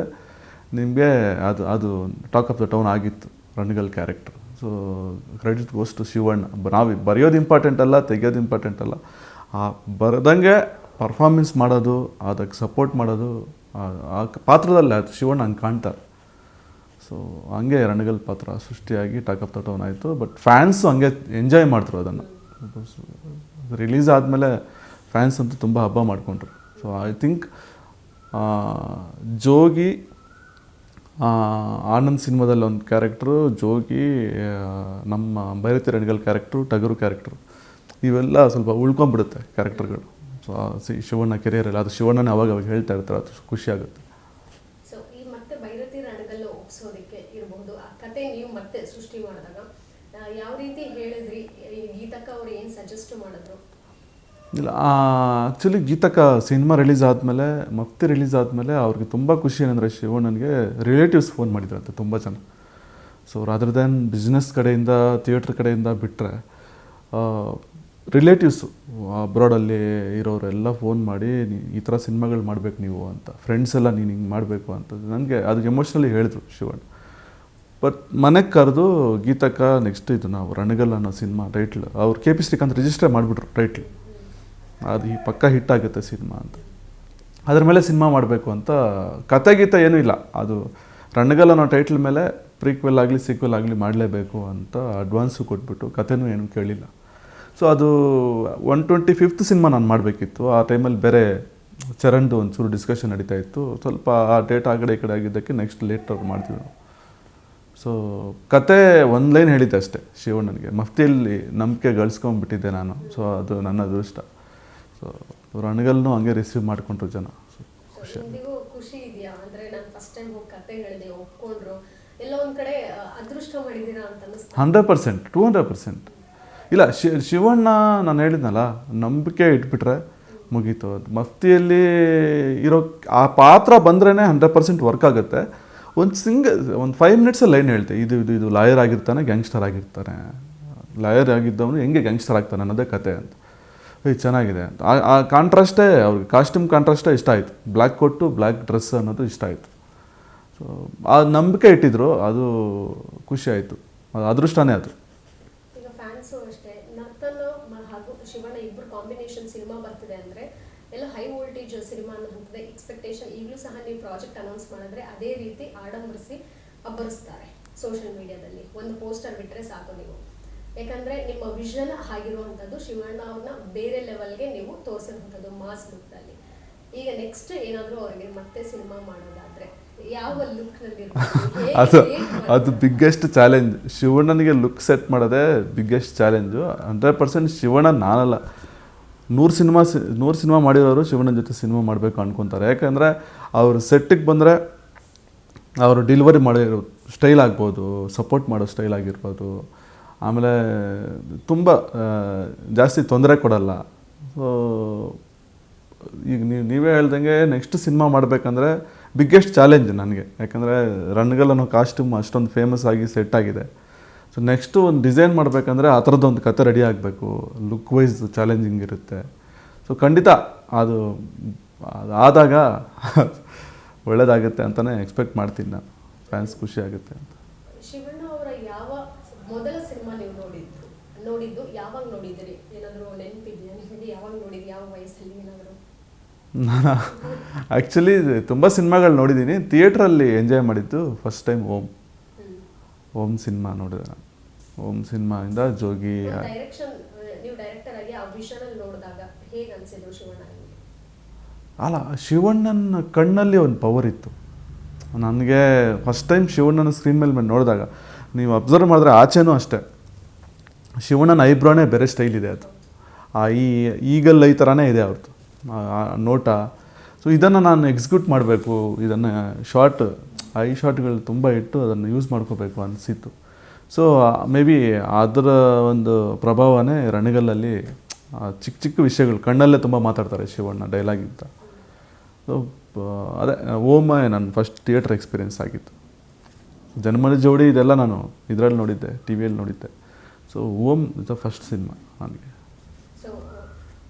S1: ನಿಮಗೆ ಅದು ಅದು ಟಾಕ್ ಆಫ್ ದ ಟೌನ್ ಆಗಿತ್ತು, Ranagal character so credit goes to Shivanna ನಾವು ಬರೆಯೋದು ಇಂಪಾರ್ಟೆಂಟ್ ಅಲ್ಲ, ತೆಗೆಯೋದು ಇಂಪಾರ್ಟೆಂಟ್ ಅಲ್ಲ. ಆ ಬರೆದಂಗೆ ಪರ್ಫಾರ್ಮೆನ್ಸ್ ಮಾಡೋದು, ಅದಕ್ಕೆ ಸಪೋರ್ಟ್ ಮಾಡೋದು, ಆ- ಪಾತ್ರದಲ್ಲೇ ಆಯಿತು ಶಿವಣ್ಣ ಹಂಗೆ ಕಾಣ್ತಾರೆ. ಸೊ ಹಂಗೆ ರಣಗಲ್ ಪಾತ್ರ ಸೃಷ್ಟಿಯಾಗಿ ಟಾಕ್ ಅಪ್ ಆಯಿತು. ಬಟ್ ಫ್ಯಾನ್ಸು ಹಂಗೆ ಎಂಜಾಯ್ ಮಾಡ್ತಾರೆ ಅದನ್ನು. ರಿಲೀಸ್ ಆದಮೇಲೆ ಫ್ಯಾನ್ಸ್ ಅಂತೂ ತುಂಬ ಹಬ್ಬ ಮಾಡಿಕೊಂಡ್ರು. So I think Jogi Anand ಸಿನಿಮಾದಲ್ಲಿ ಒಂದು ಕ್ಯಾರೆಕ್ಟ್ರು ಜೋಗಿ ನಮ್ಮ ಭೈರತಿ ರಣಗಲ್ ಕ್ಯಾರೆಕ್ಟ್ರು ಟಗರು ಕ್ಯಾರೆಕ್ಟ್ರು ಇವೆಲ್ಲ ಸ್ವಲ್ಪ ಉಳ್ಕೊಂಬಿಡುತ್ತೆ ಕ್ಯಾರೆಕ್ಟರ್ಗಳು ಸೊ ಸಿ, ಶಿವಣ್ಣ ಕೆರಿಯರಲ್ಲಿ ಅದು ಶಿವಣ್ಣನ ಅವಾಗ ಅವಾಗ ಹೇಳ್ತಾ ಇರ್ತಾರೆ. ಅದು ಖುಷಿ ಆಗುತ್ತೆ.
S2: ಯಾವ ರೀತಿ ಹೇಳಿದ್ರಿ? ಗೀತಕ್ಕ ಅವ್ರು ಏನು ಸಜೆಸ್ಟ್ ಮಾಡಿದ್ರು?
S1: ಇಲ್ಲ ಆ್ಯಕ್ಚುಲಿ ಗೀತಕ ಸಿನಿಮಾ ರಿಲೀಸ್ ಆದಮೇಲೆ, ಮತ್ತೆ ರಿಲೀಸ್ ಆದಮೇಲೆ ಅವ್ರಿಗೆ ತುಂಬ ಖುಷಿ ಏನಂದರೆ ಶಿವ ನನಗೆ ರಿಲೇಟಿವ್ಸ್ ಫೋನ್ ಮಾಡಿದ್ರಂತೆ ತುಂಬ ಜನ. ಸೊ ರಾದರ್ ದೆನ್ ಬಿಸ್ನೆಸ್ ಕಡೆಯಿಂದ ಥಿಯೇಟ್ರ್ ಕಡೆಯಿಂದ ಬಿಟ್ಟರೆ ರಿಲೇಟಿವ್ಸು ಅಬ್ರಾಡಲ್ಲಿ ಇರೋರೆಲ್ಲ ಫೋನ್ ಮಾಡಿ ಈ ಥರ ಸಿನಿಮಾಗಳು ಮಾಡಬೇಕು ನೀವು ಅಂತ ಫ್ರೆಂಡ್ಸ್ ಎಲ್ಲ ನೀನು ಹಿಂಗೆ ಮಾಡಬೇಕು ಅಂತ. ನನಗೆ ಅದು ಎಮೋಷ್ನಲಿ ಹೇಳಿದ್ರು ಶಿವಣ್ಣ. ಬಟ್ ಮನೆಗೆ ಕರೆದು ಗೀತಕ್ಕ ನೆಕ್ಸ್ಟ್ ಇದು ನಾವು ರಣಗಲ್ ಅನ್ನೋ ಸಿನಿಮಾ ಟೈಟ್ಲ್ ಅವ್ರು ಕೆ ಪಿ ಶ್ರೀಕಾಂತ್ ರಿಜಿಸ್ಟರ್ ಮಾಡಿಬಿಟ್ರು ಟೈಟ್ಲ್ ಅದು ಈ ಪಕ್ಕ ಹಿಟ್ ಆಗುತ್ತೆ ಸಿನಿಮಾ ಅಂತ. ಅದ್ರ ಮೇಲೆ ಸಿನಿಮಾ ಮಾಡಬೇಕು ಅಂತ ಕತೆ ಗೀತೆ ಏನೂ ಇಲ್ಲ. ಅದು ರಣಗಲ್ ಅನ್ನೋ ಟೈಟ್ಲ್ ಮೇಲೆ ಪ್ರೀಕ್ವೆಲ್ ಆಗಲಿ ಸೀಕ್ವೆಲ್ ಆಗಲಿ ಮಾಡಲೇಬೇಕು ಅಂತ ಅಡ್ವಾನ್ಸು ಕೊಟ್ಬಿಟ್ಟು ಕತೆನೂ ಏನೂ ಕೇಳಿಲ್ಲ. ಸೊ ಅದು ಒನ್ ಟ್ವೆಂಟಿ ಫಿಫ್ತ್ ಸಿನಿಮಾ ನಾನು ಮಾಡಬೇಕಿತ್ತು. ಆ ಟೈಮಲ್ಲಿ ಬೇರೆ ಚರಣ್ದು ಒಂಚೂರು ಡಿಸ್ಕಷನ್ ನಡೀತಾ ಇತ್ತು. ಸ್ವಲ್ಪ ಆ ಡೇಟ್ ಆ ಕಡೆ ಈ ಕಡೆ ಆಗಿದ್ದಕ್ಕೆ ನೆಕ್ಸ್ಟ್ ಲೇಟರ್ ಮಾಡ್ತೀವಿ ನಾವು. ಸೊ ಕತೆ ಒಂದು ಲೈನ್ ಹೇಳಿದ್ದೆ ಅಷ್ಟೇ ಶಿವಣ್ಣನಿಗೆ. ಮಫ್ತಿಯಲ್ಲಿ ನಂಬಿಕೆ ಗಳಿಸ್ಕೊಂಬಿಟ್ಟಿದ್ದೆ ನಾನು. ಸೊ ಅದು ನನ್ನ ಅದೃಷ್ಟ. ಸೊ ರಣಗಲ್ನು ಹಂಗೆ ರಿಸೀವ್ ಮಾಡಿಕೊಂಡ್ರು ಜನ. ಸೊ
S2: ಸೊ ಇಂದಿಗೂ ಖುಷಿ ಇದೆಯಾ? ಅಂದ್ರೆ ನಾನು ಫಸ್ಟ್ ಟೈಮ್ ಹೋಗಿ ಕತೆ ಹೇಳಿದೆ ಒಪ್ಕೊಂಡ್ರು. ಎಲ್ಲ ಒಂದು ಕಡೆ ಅದೃಷ್ಟ ಅಂತ ಅನ್ನಿಸ್ತು
S1: hundred percent two hundred percent ಇಲ್ಲ ಶಿ ಶಿವಣ್ಣ ನಾನು ಹೇಳಿದ್ನಲ್ಲ ನಂಬಿಕೆ ಇಟ್ಬಿಟ್ರೆ ಮುಗೀತು. ಅದು ಮಫ್ತಿಯಲ್ಲಿ ಇರೋ ಆ ಪಾತ್ರ ಬಂದ್ರೇ ಹಂಡ್ರೆಡ್ ಪರ್ಸೆಂಟ್ ವರ್ಕ್ ಆಗುತ್ತೆ. ಒಂದು ಸಿಂಗ್ ಒಂದು ಫೈವ್ ಮಿನಿಟ್ಸಲ್ಲಿ ಲೈನ್ ಹೇಳ್ತೆ ಇದು ಇದು ಇದು ಲಾಯರ್ ಆಗಿರ್ತಾನೆ ಗ್ಯಾಂಗ್ಸ್ಟರ್ ಆಗಿರ್ತಾನೆ. ಲಾಯರ್ ಆಗಿದ್ದವನು ಹೆಂಗೆ ಗ್ಯಾಂಗ್ಸ್ಟರ್ ಆಗ್ತಾನೆ ಅನ್ನೋದೇ ಕತೆ ಅಂತ. ಏಯ್ ಚೆನ್ನಾಗಿದೆ. ಅಂತ ಆ- ಕಾಂಟ್ರಾಸ್ಟೇ ಅವ್ರಿಗೆ ಕಾಸ್ಟ್ಯೂಮ್ ಕಾಂಟ್ರಾಸ್ಟೇ ಇಷ್ಟ ಆಯಿತು. ಬ್ಲ್ಯಾಕ್ ಕೊಟ್ಟು ಬ್ಲ್ಯಾಕ್ ಡ್ರೆಸ್ ಅನ್ನೋದು ಇಷ್ಟ ಆಯಿತು. ಸೊ ಆ ನಂಬಿಕೆ ಇಟ್ಟಿದ್ರು, ಅದು ಖುಷಿ ಆಯಿತು. ಅದು ಅದೃಷ್ಟನೇ ಅದು.
S2: ಎಲ್ಲ ಹೈ ವೋಲ್ಟೇಜ್ ಸಿನಿಮಾ ಅನ್ನೋ ಎಕ್ಸ್ಪೆಕ್ಟೇಷನ್ ಈಗಲೂ ಸಹ ನೀವು ಪ್ರಾಜೆಕ್ಟ್ ಅನೌನ್ಸ್ ಮಾಡಿದ್ರೆ ಅದೇ ರೀತಿ ಆಡಂಬರಿಸಿ ಅಬ್ಬರಿಸ್ತಾರೆ ಸೋಷಿಯಲ್ ಮೀಡಿಯಾದಲ್ಲಿ ಒಂದು ಪೋಸ್ಟರ್ ಬಿಟ್ಟರೆ ಸಾಕು ನೀವು. ಯಾಕಂದ್ರೆ ನಿಮ್ಮ ವಿಷನ್ ಆಗಿರುವಂತದ್ದು ಶಿವಣ್ಣ ಅವ್ರನ್ನ ಬೇರೆ ಲೆವೆಲ್ಗೆ ನೀವು ತೋರಿಸಿರುವಂಥದ್ದು ಮಾಸ್ ಲುಕ್ನಲ್ಲಿ ಈಗ ನೆಕ್ಸ್ಟ್ ಏನಾದರೂ ಅವ್ರಿಗೆ ಮತ್ತೆ ಸಿನಿಮಾ ಮಾಡೋದಾದ್ರೆ ಯಾವ ಲುಕ್ನಲ್ಲಿ
S1: ಅದು ಅದು ಬಿಗ್ಗೆಸ್ಟ್ ಚಾಲೆಂಜ್ ಶಿವಣ್ಣನಿಗೆ ಲುಕ್ ಸೆಟ್ ಮಾಡೋದೇ biggest challenge hundred percent Shivanna ನಾನಲ್ಲ. ನೂರು ಸಿನಿಮಾ ಸಿ ನೂರು ಸಿನಿಮಾ ಮಾಡಿರೋರು ಶಿವಣ್ಣನ ಜೊತೆ ಸಿನಿಮಾ ಮಾಡಬೇಕು ಅನ್ಕೊತಾರೆ. ಯಾಕಂದರೆ ಅವರು ಸೆಟ್ಟಿಗೆ ಬಂದರೆ ಅವರು ಡೆಲಿವರಿ ಮಾಡಿರೋ ಸ್ಟೈಲ್ ಆಗ್ಬೋದು ಸಪೋರ್ಟ್ ಮಾಡೋ ಸ್ಟೈಲ್ ಆಗಿರ್ಬೋದು. ಆಮೇಲೆ ತುಂಬ ಜಾಸ್ತಿ ತೊಂದರೆ ಕೊಡಲ್ಲ. ಸೊ ಈಗ ನೀವು ನೀವೇ ಹೇಳ್ದಂಗೆ ನೆಕ್ಸ್ಟ್ ಸಿನಿಮಾ ಮಾಡಬೇಕಂದ್ರೆ ಬಿಗ್ಗೆಸ್ಟ್ ಚಾಲೆಂಜ್ ನನಗೆ. ಯಾಕಂದರೆ ರಣಗಲ್ ಅನ್ನೋ ಕಾಸ್ಟ್ಯೂಮ್ ಅಷ್ಟೊಂದು ಫೇಮಸ್ ಆಗಿ ಸೆಟ್ ಆಗಿದೆ. ಸೊ ನೆಕ್ಸ್ಟು ಒಂದು ಡಿಸೈನ್ ಮಾಡಬೇಕಂದ್ರೆ ಆ ಥರದ್ದೊಂದು ಕತೆ ರೆಡಿ ಆಗಬೇಕು. ಲುಕ್ ವೈಸ್ ಚಾಲೆಂಜಿಂಗ್ ಇರುತ್ತೆ. ಸೊ ಖಂಡಿತ ಅದು ಅದಾದಾಗ ಒಳ್ಳೇದಾಗುತ್ತೆ ಅಂತಲೇ ಎಕ್ಸ್ಪೆಕ್ಟ್ ಮಾಡ್ತೀನಿ ನಾನು. ಫ್ಯಾನ್ಸ್ ಖುಷಿ ಆಗುತ್ತೆ ಅಂತ
S2: ಶಿವಣ್ಣ ಅವರ ಯಾವ ಮೊದಲ ಸಿನಿಮಾ ನೀವು ನೋಡಿದ್ದು ನೋಡಿದ್ದು ಯಾವಾಗ ನೋಡಿದ್ರಿ ಏನಾದರೂ ನೆನಪಿದೆಯಾ? ನಿಮಗೆ ಯಾವಾಗ ನೋಡಿದ್ರಿ ಯಾವ ವಯಸ್ಸಲ್ಲಿ ಏನಾದರೂ?
S1: ಆ್ಯಕ್ಚುಲಿ ತುಂಬ ಸಿನಿಮಾಗಳು ನೋಡಿದ್ದೀನಿ ಥಿಯೇಟ್ರಲ್ಲಿ ಎಂಜಾಯ್ ಮಾಡಿದ್ದು first time Om Om cinema ನೋಡಿದೆ ನಾನು. ಓಮ್ ಸಿನಿಮಾಯಿಂದ ಜೋಗಿ ಅಲ್ಲ ಶಿವಣ್ಣನ ಕಣ್ಣಲ್ಲಿ ಒಂದು ಪವರ್ ಇತ್ತು. ನನಗೆ ಫಸ್ಟ್ ಟೈಮ್ ಶಿವಣ್ಣನ ಸ್ಕ್ರೀನ್ ಮೇಲೆ ಮೇಲೆ ನೋಡಿದಾಗ ನೀವು ಅಬ್ಸರ್ವ್ ಮಾಡಿದ್ರೆ ಆಚೆನೂ ಅಷ್ಟೇ. ಶಿವಣ್ಣನ ಐಬ್ರೋನೇ ಬೇರೆ ಸ್ಟೈಲ್ ಇದೆ ಅದು. ಆ ಈ ಈಗಲ್ ಐ ಥರನೇ ಇದೆ ಅವ್ರದ್ದು ನೋಟ. ಸೊ ಇದನ್ನು ನಾನು ಎಕ್ಸಿಕ್ಯೂಟ್ ಮಾಡಬೇಕು. ಇದನ್ನು ಶಾರ್ಟ್ ಐ ಶಾರ್ಟ್ಗಳು ತುಂಬ ಇಟ್ಟು ಅದನ್ನು ಯೂಸ್ ಮಾಡ್ಕೋಬೇಕು ಅನಿಸಿತ್ತು. ಸೊ ಮೇ ಬಿ ಅದರ ಒಂದು ಪ್ರಭಾವನೇ ರಣಗಲ್ಲಲ್ಲಿ ಚಿಕ್ಕ ಚಿಕ್ಕ ವಿಷಯಗಳು ಕಣ್ಣಲ್ಲೇ ತುಂಬ ಮಾತಾಡ್ತಾರೆ ಶಿವಣ್ಣ ಡೈಲಾಗಿಂತ. ಸೊ ಅದೇ, ಓಮ ನನ್ನ ಫಸ್ಟ್ ಥಿಯೇಟರ್ ಎಕ್ಸ್ಪೀರಿಯೆನ್ಸ್ ಆಗಿತ್ತು. ಜನ್ಮದ ಜೋಡಿ ಇದೆಲ್ಲ ನಾನು ಇದರಲ್ಲಿ ನೋಡಿದ್ದೆ ಟಿ ವಿಯಲ್ಲಿ ನೋಡಿದ್ದೆ. So Om is the first cinema ನನಗೆ
S2: ಸೊ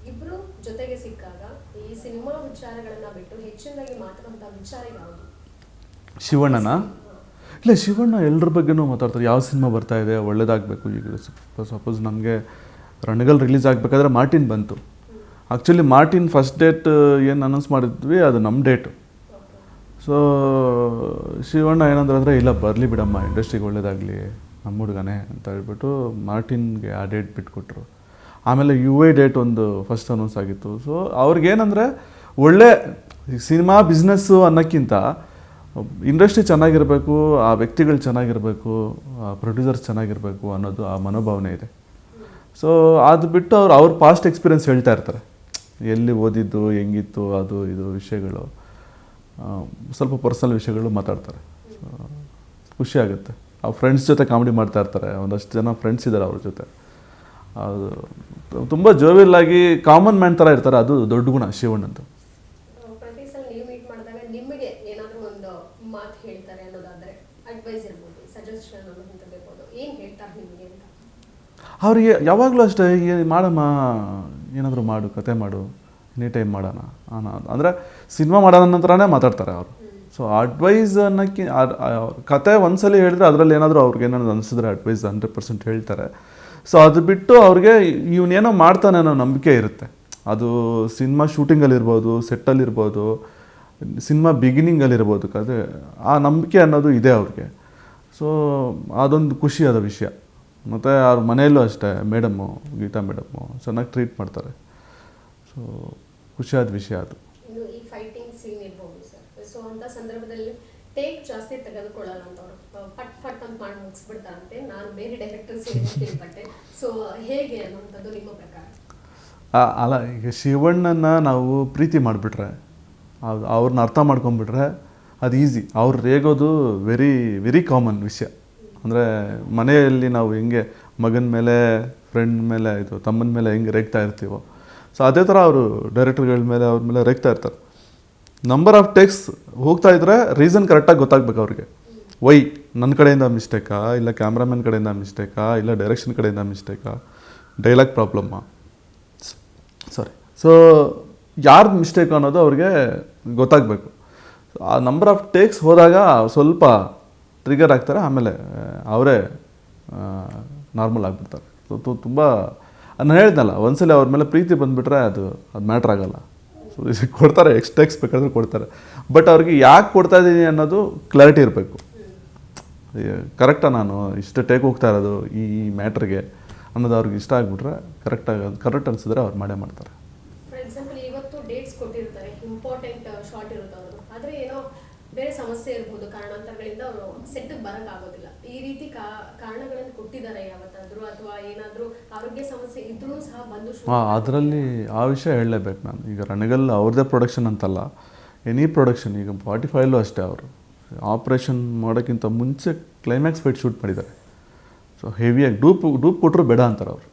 S2: ಇಬ್ರು ಜೊತೆಗೆ ಸಿಕ್ಕಾಗ ಈ ಸಿನಿಮಾ ವಿಚಾರಗಳನ್ನು ಬಿಟ್ಟು ಹೆಚ್ಚಿನದಾಗಿ ಮಾತಾಡುವಂಥ ವಿಚಾರ ಯಾವುದು?
S1: ಶಿವಣ್ಣನ? ಇಲ್ಲ ಶಿವಣ್ಣ ಎಲ್ಲರ ಬಗ್ಗೆನೂ ಮಾತಾಡ್ತಾರೆ. ಯಾವ ಸಿನಿಮಾ ಬರ್ತಾ ಇದೆ ಒಳ್ಳೇದಾಗಬೇಕು. ಈಗ ಸಪೋಸ್ ನಮಗೆ ರಣಗಲ್ ರಿಲೀಸ್ ಆಗಬೇಕಾದ್ರೆ ಮಾರ್ಟಿನ್ ಬಂತು. ಆ್ಯಕ್ಚುಲಿ ಮಾರ್ಟಿನ್ ಫಸ್ಟ್ ಡೇಟ್ ಏನು ಅನೌನ್ಸ್ ಮಾಡಿದ್ವಿ ಅದು ನಮ್ಮ ಡೇಟು ಸೊ ಶಿವಣ್ಣ ಏನಂದ್ರೆ ಅಂದರೆ ಇಲ್ಲ ಬರಲಿ ಬಿಡಮ್ಮ ಇಂಡಸ್ಟ್ರಿಗೆ ಒಳ್ಳೇದಾಗಲಿ. ನಮ್ಮ ಹುಡುಗನೇ ಅಂತ ಹೇಳ್ಬಿಟ್ಟು ಮಾರ್ಟಿನ್ಗೆ ಆ ಡೇಟ್ ಬಿಟ್ಕೊಟ್ರು. ಆಮೇಲೆ ಯು ಐ ಡೇಟ್ ಒಂದು ಫಸ್ಟ್ ಅನೌನ್ಸ್ ಆಗಿತ್ತು. ಸೊ ಅವ್ರಿಗೇನಂದರೆ ಒಳ್ಳೆ ಸಿನಿಮಾ ಬಿಸ್ನೆಸ್ಸು ಅನ್ನೋಕ್ಕಿಂತ ಇಂಡಸ್ಟ್ರಿ ಚೆನ್ನಾಗಿರಬೇಕು, ಆ ವ್ಯಕ್ತಿಗಳು ಚೆನ್ನಾಗಿರಬೇಕು, ಆ ಪ್ರೊಡ್ಯೂಸರ್ಸ್ ಚೆನ್ನಾಗಿರಬೇಕು ಅನ್ನೋದು ಆ ಮನೋಭಾವನೆ ಇದೆ. ಸೊ ಅದು ಬಿಟ್ಟು ಅವ್ರು ಅವ್ರ ಪಾಸ್ಟ್ ಎಕ್ಸ್ಪೀರಿಯೆನ್ಸ್ ಹೇಳ್ತಾ ಇರ್ತಾರೆ. ಎಲ್ಲಿ ಓದಿದ್ದು, ಹೆಂಗಿತ್ತು, ಅದು ಇದು ವಿಷಯಗಳು ಸ್ವಲ್ಪ ಪರ್ಸನಲ್ ವಿಷಯಗಳು ಮಾತಾಡ್ತಾರೆ. ಖುಷಿ ಆಗುತ್ತೆ. ಫ್ರೆಂಡ್ಸ್ ಜೊತೆ ಕಾಮಿಡಿ ಮಾಡ್ತಾ ಇರ್ತಾರೆ. ಒಂದಷ್ಟು ಜನ ಫ್ರೆಂಡ್ಸ್ ಇದ್ದಾರೆ ಅವ್ರ ಜೊತೆ. ಅದು ತುಂಬ ಜೋವಿಯಲ್ ಆಗಿ ಕಾಮನ್ ಮ್ಯಾನ್ ಥರ ಇರ್ತಾರೆ. ಅದು ದೊಡ್ಡ ಗುಣ
S2: ಶಿವಣ್ಣಂತ ಅಂತ?
S1: ಅವರಿಗೆ ಯಾವಾಗಲೂ ಅಷ್ಟೇ ಮಾಡಮ್ಮ ಏನಾದರೂ ಮಾಡು ಕತೆ ಮಾಡು ಎನಿ ಟೈಮ್ ಮಾಡೋಣ ಅಂದರೆ ಸಿನಿಮಾ ಮಾಡೋಣ ನಂತರನೇ ಮಾತಾಡ್ತಾರೆ ಅವರು. ಸೊ ಅಡ್ವೈಸ್ ಅನ್ನೋಕ್ಕೆ ಕತೆ ಒಂದ್ಸಲಿ ಹೇಳಿದ್ರೆ ಅದರಲ್ಲಿ ಏನಾದರೂ ಅವ್ರಿಗೆ ಏನಾದ್ರು ಅನಿಸಿದ್ರೆ ಅಡ್ವೈಸ್ ಹಂಡ್ರೆಡ್ ಪರ್ಸೆಂಟ್ ಹೇಳ್ತಾರೆ. ಸೊ ಅದು ಬಿಟ್ಟು ಅವ್ರಿಗೆ ಇವನೇನೋ ಮಾಡ್ತಾನೆ ಅನ್ನೋ ನಂಬಿಕೆ ಇರುತ್ತೆ. ಅದು ಸಿನಿಮಾ ಶೂಟಿಂಗಲ್ಲಿರ್ಬೋದು, ಸೆಟ್ಟಲ್ಲಿರ್ಬೋದು, ಸಿನಿಮಾ ಬಿಗಿನಿಂಗಲ್ಲಿರ್ಬೋದು ಕತೆ ಆ ನಂಬಿಕೆ ಅನ್ನೋದು ಇದೆ ಅವ್ರಿಗೆ. ಸೊ ಅದೊಂದು ಖುಷಿಯಾದ ವಿಷಯ. ಮತ್ತು ಅವ್ರ ಮನೆಯಲ್ಲೂ ಅಷ್ಟೇ, ಮೇಡಮ್ಮು, ಗೀತಾ ಮೇಡಮ್ಮು ಚೆನ್ನಾಗಿ ಟ್ರೀಟ್ ಮಾಡ್ತಾರೆ. ಸೊ ಖುಷಿಯಾದ ವಿಷಯ ಅದು.
S2: ಸೊ ಅಂತ ಸಂದರ್ಭದಲ್ಲಿ ಟೇಕ್ ಜಾಸ್ತಿ ತೆಗೆದುಕೊಳ್ಳಲ್ಲ ಅಂತ ಅವರು ಪಟ್ ಪಟ್ ಅಂತ ಮಾಡಿ ಮುಗಿಸ್ಬಿಡ್ತಾರಂತೆ. ನಾನು ಬೇರೆ ಡೈರೆಕ್ಟರ್ಸ್ ಕೇಳ್ಪಟ್ಟೆ. ಸೊ ಹೇಗೆ ಅನ್ನುವಂಥದ್ದು ನಿಮ್ಮ ಪ್ರಕಾರ?
S1: ಅಲ್ಲ ಈಗ ಶಿವಣ್ಣನ ನಾವು ಪ್ರೀತಿ ಮಾಡಿಬಿಟ್ರೆ ಅದು ಅವ್ರನ್ನ ಅರ್ಥ ಮಾಡ್ಕೊಂಬಿಟ್ರೆ ಅದು ಈಸಿ ಅವ್ರು ರೇಗೋದು ವೆರಿ ವೆರಿ ಕಾಮನ್ ವಿಷಯ. ಅಂದರೆ ಮನೆಯಲ್ಲಿ ನಾವು ಹೆಂಗೆ ಮಗನ ಮೇಲೆ ಫ್ರೆಂಡ್ ಮೇಲೆ ಇದು ತಮ್ಮನ ಮೇಲೆ ಹೆಂಗೆ ರೇಗ್ತಾ ಇರ್ತೀವೋ. ಸೊ ಅದೇ ಥರ ಅವರು ಡೈರೆಕ್ಟರ್ಗಳ ಮೇಲೆ ಅವ್ರ ಮೇಲೆ ರೇಗ್ತಾ ಇರ್ತಾರೆ. ನಂಬರ್ ಆಫ್ ಟೇಕ್ಸ್ ಹೋಗ್ತಾ ಇದ್ರೆ ರೀಸನ್ ಕರೆಕ್ಟಾಗಿ ಗೊತ್ತಾಗ್ಬೇಕು ಅವ್ರಿಗೆ. ವೈ ನನ್ನ ಕಡೆಯಿಂದ ಮಿಸ್ಟೇಕಾ ಇಲ್ಲ ಕ್ಯಾಮ್ರಾಮನ್ ಕಡೆಯಿಂದ ಮಿಸ್ಟೇಕಾ ಇಲ್ಲ ಡೈರೆಕ್ಷನ್ ಕಡೆಯಿಂದ ಮಿಸ್ಟೇಕಾ ಡೈಲಾಗ್ ಪ್ರಾಬ್ಲಮ್ಮಾ ಸಾರಿ ಸೊ ಯಾರ್ದು ಮಿಸ್ಟೇಕ್ ಅನ್ನೋದು ಅವ್ರಿಗೆ ಗೊತ್ತಾಗಬೇಕು. ಆ ನಂಬರ್ ಆಫ್ ಟೇಕ್ಸ್ ಹೋದಾಗ ಸ್ವಲ್ಪ ಟ್ರಿಗರ್ ಆಗ್ತಾರೆ, ಆಮೇಲೆ ಅವರೇ ನಾರ್ಮಲ್ ಆಗಿಬಿಡ್ತಾರೆ. ಸೊ ತುಂಬ, ನಾನು ಹೇಳ್ದಲ್ಲ ಒಂದ್ಸಲ ಅವ್ರ ಮೇಲೆ ಪ್ರೀತಿ ಬಂದುಬಿಟ್ರೆ ಅದು ಅದು ಮ್ಯಾಟ್ರ್ ಆಗಲ್ಲ. ಕೊಡ್ತಾರೆ ಎಕ್ಸ್ ಟೆಕ್ಸ್ ಬೇಕಾದ್ರೆ ಕೊಡ್ತಾರೆ. ಬಟ್ ಅವ್ರಿಗೆ ಯಾಕೆ ಕೊಡ್ತಾ ಇದ್ದೀನಿ ಅನ್ನೋದು ಕ್ಲಾರಿಟಿ ಇರಬೇಕು. ಕರೆಕ್ಟಾ ನಾನು ಇಷ್ಟು ಟೇಕ್ ಹೋಗ್ತಾ ಇರೋದು ಈ ಮ್ಯಾಟ್ರಿಗೆ ಅನ್ನೋದು ಅವ್ರಿಗೆ ಇಷ್ಟ ಆಗಿಬಿಟ್ರೆ ಕರೆಕ್ಟಾಗಿ ಕರೆಕ್ಟ್ ಅನ್ಸಿದ್ರೆ ಅವ್ರು ಮಾಡೇ ಮಾಡ್ತಾರೆ.
S2: ಫಾರ್ ಎಕ್ಸಾಂಪಲ್ ಇವತ್ತು ಡೇಟ್ಸ್ ಕೊಟ್ಟಿರ್ತಾರೆ ಇಂಪಾರ್ಟೆಂಟ್ ಶಾರ್ಟ್ ಇರುತ್ತೆ ಅವರು ಆದರೆ ಏನೋ ಬೇರೆ ಸಮಸ್ಯೆ ಇರ್ಬೋದು ಕಾರಣಾಂತರಗಳಿಂದ ಅವರು ಸೆಟ್ಗೆ ಬರೋಕ್ಕಾಗೋದಿಲ್ಲ ಈ ರೀತಿ ಕಾ ಕಾರಣಗಳನ್ನು ಕೊಟ್ಟಿದ್ದಾರೆ ಯಾವತ್ತಾದರೂ ಅಥವಾ ಏನಾದರೂ ಆರೋಗ್ಯ ಸಮಸ್ಯೆ ಇದ್ರೂ ಸಹ ಬಂದು
S1: ಹಾಂ ಅದರಲ್ಲಿ ಆ ವಿಷಯ ಹೇಳಲೇಬೇಕು ನಾನು. ಈಗ ರಣಗಲ್ ಅವ್ರದ್ದೇ ಪ್ರೊಡಕ್ಷನ್ ಅಂತಲ್ಲ ಎನಿ ಪ್ರೊಡಕ್ಷನ್ ಈಗ ಫಾರ್ಟಿ ಫೈವ್ ಅಷ್ಟೇ ಅವರು. ಆಪ್ರೇಷನ್ ಮಾಡೋಕ್ಕಿಂತ ಮುಂಚೆ ಕ್ಲೈಮ್ಯಾಕ್ಸ್ ಫೈಟ್ ಶೂಟ್ ಮಾಡಿದ್ದಾರೆ. ಸೊ ಹೆವಿಯಾಗಿ ಡೂಪ್ ಡೂಪ್ ಕೊಟ್ಟರು ಬೇಡ ಅಂತಾರೆ ಅವರು.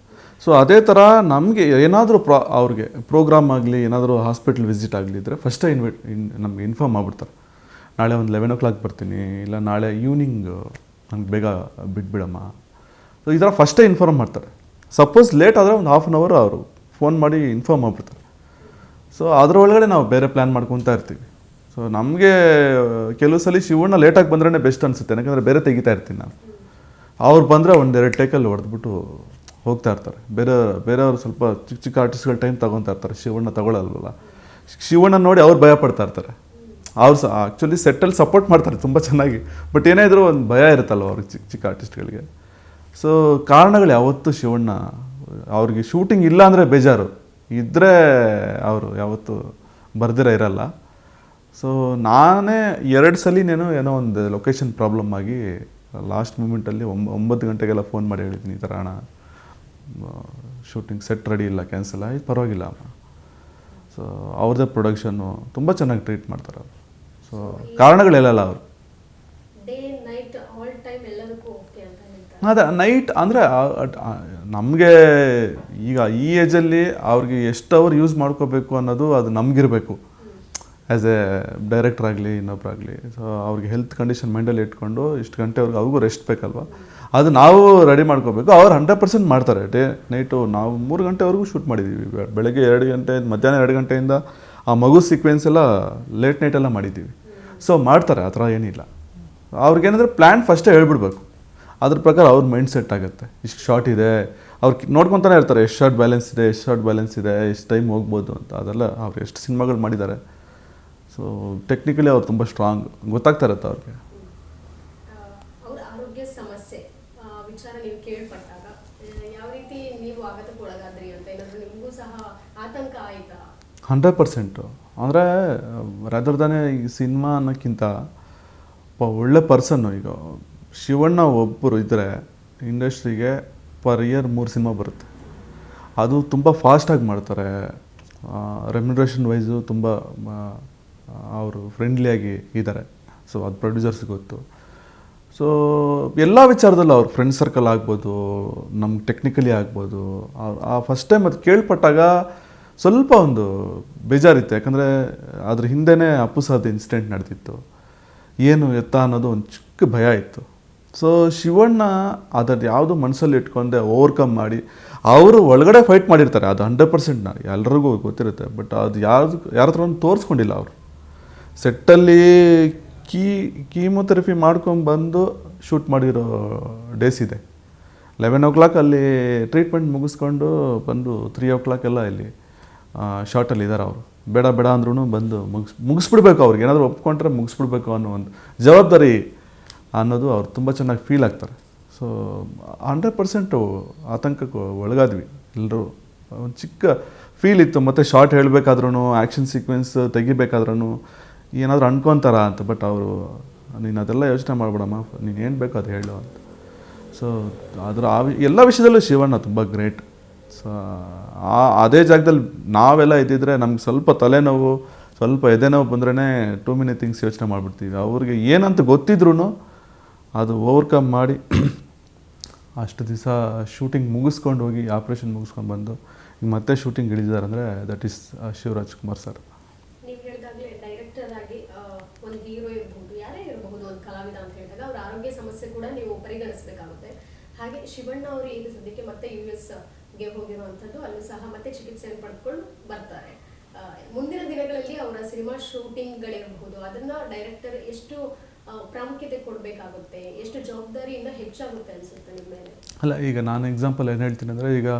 S1: ಸೊ ಅದೇ ಥರ ನಮಗೆ ಏನಾದರೂ ಪ್ರಾ ಅವ್ರಿಗೆ ಪ್ರೋಗ್ರಾಮ್ ಆಗಲಿ ಏನಾದರೂ ಹಾಸ್ಪಿಟ್ಲ್ ವಿಸಿಟ್ ಆಗಲಿ ಇದ್ದರೆ ಫಸ್ಟೇ ಇನ್ವೈಟ್ ಇನ್ ನಮಗೆ ಇನ್ಫಾರ್ಮ್ ಮಾಡ್ಬಿಡ್ತಾರೆ ನಾಳೆ ಒಂದು ಲೆವೆನ್ ಓ ಕ್ಲಾಕ್ ಬರ್ತೀನಿ, ಇಲ್ಲ ನಾಳೆ ಈವ್ನಿಂಗ್ ನಂಗೆ ಬೇಗ ಬಿಟ್ಬಿಡಮ್ಮ. ಸೊ ಈ ಥರ ಫಸ್ಟೇ ಇನ್ಫಾರ್ಮ್ ಮಾಡ್ತಾರೆ. ಸಪೋಸ್ ಲೇಟ್ ಆದರೆ ಒಂದು ಹಾಫ್ ಆನ್ ಅವರ್ ಅವರು ಫೋನ್ ಮಾಡಿ ಇನ್ಫಾರ್ಮ್ ಮಾಡ್ಬಿಡ್ತಾರೆ ಸೊ ಅದರೊಳಗಡೆ ನಾವು ಬೇರೆ ಪ್ಲ್ಯಾನ್ ಮಾಡ್ಕೊತಾ ಇರ್ತೀವಿ. ಸೊ ನಮಗೆ ಕೆಲವು ಸಲ ಶಿವಣ್ಣ ಲೇಟಾಗಿ ಬಂದ್ರೇ ಬೆಸ್ಟ್ ಅನಿಸುತ್ತೆ. ಯಾಕಂದರೆ ಬೇರೆ ತೆಗಿತಾ ಇರ್ತೀನಿ ನಾನು. ಅವ್ರು ಬಂದರೆ ಒಂದೆರಡು ಟೇಕಲ್ಲಿ ಹೊಡೆದ್ಬಿಟ್ಟು ಹೋಗ್ತಾ ಇರ್ತಾರೆ. ಬೇರೆ, ಬೇರೆಯವರು ಸ್ವಲ್ಪ ಚಿಕ್ಕ ಚಿಕ್ಕ ಆರ್ಟಿಸ್ಟ್ಗಳು ಟೈಮ್ ತೊಗೊತಾ ಇರ್ತಾರೆ. ಶಿವಣ್ಣ ತಗೊಳ್ಳಲ್ವಲ್ಲ ಶಿವಣ್ಣ ನೋಡಿ ಅವ್ರು ಭಯ ಪಡ್ತಾ ಇರ್ತಾರೆ. ಅವ್ರು ಸಹ ಆ್ಯಕ್ಚುಲಿ ಸೆಟ್ಟಲ್ಲಿ ಸಪೋರ್ಟ್ ಮಾಡ್ತಾರೆ ತುಂಬ ಚೆನ್ನಾಗಿ. ಬಟ್ ಏನೇ ಇದ್ರೂ ಒಂದು ಭಯ ಇರುತ್ತಲ್ಲ ಅವ್ರಿಗೆ ಚಿಕ್ಕ ಚಿಕ್ಕ ಆರ್ಟಿಸ್ಟ್ಗಳಿಗೆ ಸೊ ಕಾರಣಗಳು ಯಾವತ್ತೂ ಶಿವಣ್ಣ, ಅವ್ರಿಗೆ ಶೂಟಿಂಗ್ ಇಲ್ಲ ಅಂದರೆ ಬೇಜಾರು. ಇದ್ದರೆ ಅವರು ಯಾವತ್ತೂ ಬರ್ದಿರ ಇರಲ್ಲ. ಸೊ ನಾನೇ ಎರಡು ಸಲಿನೇನೋ ಏನೋ ಒಂದು ಲೊಕೇಶನ್ ಪ್ರಾಬ್ಲಮ್ ಆಗಿ ಲಾಸ್ಟ್ ಮೂಮೆಂಟಲ್ಲಿ ಒಂಬ, ಒಂಬತ್ತು ಗಂಟೆಗೆಲ್ಲ ಫೋನ್ ಮಾಡಿ ಹೇಳಿದ್ದೀನಿ ಈ ಥರ ಅಣ್ಣ ಶೂಟಿಂಗ್ ಸೆಟ್ ರೆಡಿ ಇಲ್ಲ ಕ್ಯಾನ್ಸಲ್ ಆಯ್ತು, ಪರವಾಗಿಲ್ಲ ಸೊ ಅವ್ರದ್ದೇ ಪ್ರೊಡಕ್ಷನ್ನು ತುಂಬ ಚೆನ್ನಾಗಿ ಟ್ರೀಟ್ ಮಾಡ್ತಾರೆ ಅವರು. ಸೊ ಕಾರಣಗಳು ಹೇಳಲ್ಲ ಅವರು ಅದೇ ನೈಟ್ ಅಂದರೆ ನಮಗೆ ಈಗ ಈ ಏಜಲ್ಲಿ ಅವ್ರಿಗೆ ಎಷ್ಟು ಅವರ್ ಯೂಸ್ ಮಾಡ್ಕೋಬೇಕು ಅನ್ನೋದು ಅದು ನಮಗಿರಬೇಕು. ಆ್ಯಸ್ ಎ ಡೈರೆಕ್ಟರ್ ಆಗಲಿ ಇನ್ನೊಬ್ಬರಾಗಲಿ ಸೊ ಅವ್ರಿಗೆ ಹೆಲ್ತ್ ಕಂಡೀಷನ್ ಮೈಂಡಲ್ಲಿ ಇಟ್ಕೊಂಡು ಇಷ್ಟು ಗಂಟೆವರೆಗೂ ಅವ್ರಿಗೂ ರೆಸ್ಟ್ ಬೇಕಲ್ವ? ಅದು ನಾವು ರೆಡಿ ಮಾಡ್ಕೋಬೇಕು. ಅವ್ರು ಹಂಡ್ರೆಡ್ ಪರ್ಸೆಂಟ್ ಮಾಡ್ತಾರೆ. ಡೇ ನೈಟು ನಾವು ಮೂರು ಗಂಟೆವರೆಗೂ ಶೂಟ್ ಮಾಡಿದ್ದೀವಿ ಬೆಳಗ್ಗೆ ಎರಡು ಗಂಟೆ ಮಧ್ಯಾಹ್ನ ಎರಡು ಗಂಟೆಯಿಂದ ಆ ಮಗು ಸೀಕ್ವೆನ್ಸ್ ಎಲ್ಲ ಲೇಟ್ ನೈಟೆಲ್ಲ ಮಾಡಿದ್ದೀವಿ ಸೊ ಮಾಡ್ತಾರೆ ಆ ಥರ ಏನಿಲ್ಲ. ಅವ್ರಿಗೇನಂದ್ರೆ ಪ್ಲ್ಯಾನ್ ಫಸ್ಟೇ ಹೇಳ್ಬಿಡ್ಬೇಕು. ಅದ್ರ ಪ್ರಕಾರ ಅವ್ರ ಮೈಂಡ್ ಸೆಟ್ ಆಗುತ್ತೆ. ಇಷ್ಟು ಶಾರ್ಟ್ ಇದೆ. ಅವ್ರು ನೋಡ್ಕೊತಾನೆ ಇರ್ತಾರೆ ಎಷ್ಟು ಶಾರ್ಟ್ ಬ್ಯಾಲೆನ್ಸ್ ಇದೆ ಎಷ್ಟು ಶಾರ್ಟ್ ಬ್ಯಾಲೆನ್ಸ್ ಇದೆ ಎಷ್ಟು ಟೈಮ್ ಹೋಗ್ಬೋದು ಅಂತ. ಅದೆಲ್ಲ ಅವ್ರು ಎಷ್ಟು ಸಿನಿಮಾಗಳು ಮಾಡಿದ್ದಾರೆ. ಸೊ ಟೆಕ್ನಿಕಲಿ ಅವ್ರು ತುಂಬ ಸ್ಟ್ರಾಂಗ್ ಗೊತ್ತಾಗ್ತಾ ಇರುತ್ತೆ ಅವ್ರಿಗೆ. ಹಂಡ್ರೆಡ್ ಪರ್ಸೆಂಟು ಅಂದರೆ ರಾದರ್ ದಾನೆ ಈ ಸಿನಿಮಾ ಅನ್ನೋಕ್ಕಿಂತ ಒಬ್ಬ ಒಳ್ಳೆ ಪರ್ಸನ್ನು ಈಗ ಶಿವಣ್ಣ ಒಬ್ಬರು ಇದ್ದರೆ ಇಂಡಸ್ಟ್ರಿಗೆ ಪರ್ ಇಯರ್ ಮೂರು ಸಿನಿಮಾ ಬರುತ್ತೆ. ಅದು ತುಂಬ ಫಾಸ್ಟಾಗಿ ಮಾಡ್ತಾರೆ. ರೆಮ್ಯುನರೇಷನ್ ವೈಸು ತುಂಬ ಅವರು ಫ್ರೆಂಡ್ಲಿಯಾಗಿ ಇದ್ದಾರೆ ಸೊ ಅದು ಪ್ರೊಡ್ಯೂಸರ್ಸ್ ಗೊತ್ತು. ಸೊ ಎಲ್ಲ ವಿಚಾರದಲ್ಲೂ ಅವ್ರ ಫ್ರೆಂಡ್ ಸರ್ಕಲ್ ಆಗ್ಬೋದು, ನಮ್ಗೆ ಟೆಕ್ನಿಕಲಿ ಆಗ್ಬೋದು. ಆ- ಆ ಫಸ್ಟ್ ಟೈಮ್ ಅದು ಕೇಳ್ಪಟ್ಟಾಗ ಸ್ವಲ್ಪ ಒಂದು ಬೇಜಾರಿತ್ತು. ಯಾಕಂದರೆ ಅದ್ರ ಹಿಂದೆನೇ ಅಪ್ಪು ಸಾದ್ ಇನ್ಸಿಡೆಂಟ್ ನಡೆದಿತ್ತು. ಏನು ಎತ್ತ ಅನ್ನೋದು ಒಂದು ಚಿಕ್ಕ ಭಯ ಇತ್ತು. ಸೊ ಶಿವಣ್ಣ ಅದನ್ನು ಯಾವುದು ಮನಸ್ಸಲ್ಲಿ ಇಟ್ಕೊಂಡೆ ಓವರ್ಕಮ್ ಮಾಡಿ, ಅವರು ಒಳಗಡೆ ಫೈಟ್ ಮಾಡಿರ್ತಾರೆ. ಅದು ಹಂಡ್ರೆಡ್ ಪರ್ಸೆಂಟ್ನ ಎಲ್ರಿಗೂ ಗೊತ್ತಿರುತ್ತೆ. ಬಟ್ ಅದು ಯಾರು ಯಾರ ಹತ್ರ ಒಂದು ತೋರಿಸ್ಕೊಂಡಿಲ್ಲ ಅವರು. ಸೆಟ್ಟಲ್ಲಿ ಕೀ ಕೀಮೊಥೆರಪಿ ಮಾಡ್ಕೊಂಡು ಬಂದು ಶೂಟ್ ಮಾಡಿರೋ ಡೇಸ್ ಇದೆ. ಲೆವೆನ್ ಓ ಕ್ಲಾಕ್ ಅಲ್ಲಿ ಟ್ರೀಟ್ಮೆಂಟ್ ಮುಗಿಸ್ಕೊಂಡು ಬಂದು ತ್ರೀ ಓ ಕ್ಲಾಕ್ ಎಲ್ಲ ಇಲ್ಲಿ ಶಾರ್ಟಲ್ಲಿ ಇದ್ದಾರೆ ಅವರು. ಬೇಡ ಬೇಡ ಅಂದ್ರೂ ಬಂದು ಮುಗಿಸ್, ಮುಗಿಸ್ಬಿಡ್ಬೇಕು ಅವ್ರಿಗೆ. ಏನಾದರೂ ಒಪ್ಕೊಂಡ್ರೆ ಮುಗಿಸ್ಬಿಡ್ಬೇಕು ಅನ್ನೋ ಒಂದು ಜವಾಬ್ದಾರಿ ಅನ್ನೋದು ಅವ್ರು ತುಂಬ ಚೆನ್ನಾಗಿ ಫೀಲ್ ಆಗ್ತಾರೆ. ಸೊ ಹಂಡ್ರೆಡ್ ಪರ್ಸೆಂಟು ಆತಂಕಕ್ಕೆ ಒಳಗಾದ್ವಿ ಎಲ್ಲರೂ ಒಂದು ಚಿಕ್ಕ ಫೀಲ್ ಇತ್ತು. ಮತ್ತು ಶಾರ್ಟ್ ಹೇಳಬೇಕಾದ್ರೂ ಆ್ಯಕ್ಷನ್ ಸೀಕ್ವೆನ್ಸ್ ತೆಗಿಬೇಕಾದ್ರೂ ಏನಾದರೂ ಅನ್ಕೊತಾರ ಅಂತ ಬಟ್ ಅವರು, ನೀನು ಅದೆಲ್ಲ ಯೋಚನೆ ಮಾಡ್ಬೇಡಮ್ಮ. ನೀನು ಏನು ಬೇಕು ಅದು ಹೇಳು ಅಂತ. ಸೊ ಅದರ ಆ ಎಲ್ಲ ವಿಷಯದಲ್ಲೂ ಶಿವಣ್ಣ ತುಂಬ ಗ್ರೇಟ್ ಆ, ಅದೇ ಜಾಗದಲ್ಲಿ ನಾವೆಲ್ಲ ಇದ್ದಿದ್ರೆ ನಮ್ಗೆ ಸ್ವಲ್ಪ ತಲೆನೋವು, ಸ್ವಲ್ಪ ಎದೆನೋವು ಬಂದ್ರೇ ಟೂ ಮಿನಿ ಥಿಂಗ್ಸ್ ಯೋಚನೆ ಮಾಡಿಬಿಡ್ತೀವಿ. ಅವ್ರಿಗೆ ಏನಂತ ಗೊತ್ತಿದ್ರೂ ಅದು ಓವರ್ಕಮ್ ಮಾಡಿ ಅಷ್ಟು ದಿವಸ ಶೂಟಿಂಗ್ ಮುಗಿಸ್ಕೊಂಡು ಹೋಗಿ ಆಪ್ರೇಷನ್ ಮುಗಿಸ್ಕೊಂಡು ಬಂದು ಈಗ ಮತ್ತೆ ಶೂಟಿಂಗ್ ಇಳಿದಿದ್ದಾರೆ ಅಂದರೆ that is Shivaraj Kumar sir
S2: ಹಾಗೆ ಶಿವಣ್ಣ ಅವರು ಈಗ ಸದ್ಯಕ್ಕೆ ಮತ್ತೆ ಯು ಎಸ್ ಗೆ ಹೋಗಿರುವಂಥದ್ದು, ಅಲ್ಲೂ ಸಹ ಮತ್ತೆ ಚಿಕಿತ್ಸೆಯನ್ನು ಪಡೆದುಕೊಂಡು ಬರ್ತಾರೆ. ಮುಂದಿನ ದಿನಗಳಲ್ಲಿ ಅವರ ಸಿನಿಮಾ ಶೂಟಿಂಗ್ಗಳಿರಬಹುದು, ಅದನ್ನ ಡೈರೆಕ್ಟರ್ ಎಷ್ಟು ಪ್ರಾಮುಖ್ಯತೆ ಕೊಡಬೇಕಾಗುತ್ತೆ, ಎಷ್ಟು ಜವಾಬ್ದಾರಿಯಿಂದ ಹೆಚ್ಚಾಗುತ್ತೆ ಅನಿಸುತ್ತೆ ನಿಮ್ಮ ಮೇಲೆ?
S1: ಅಲ್ಲ, ಈಗ ನಾನು ಎಕ್ಸಾಂಪಲ್ ಏನು ಹೇಳ್ತೀನಿ ಅಂದರೆ, ಈಗ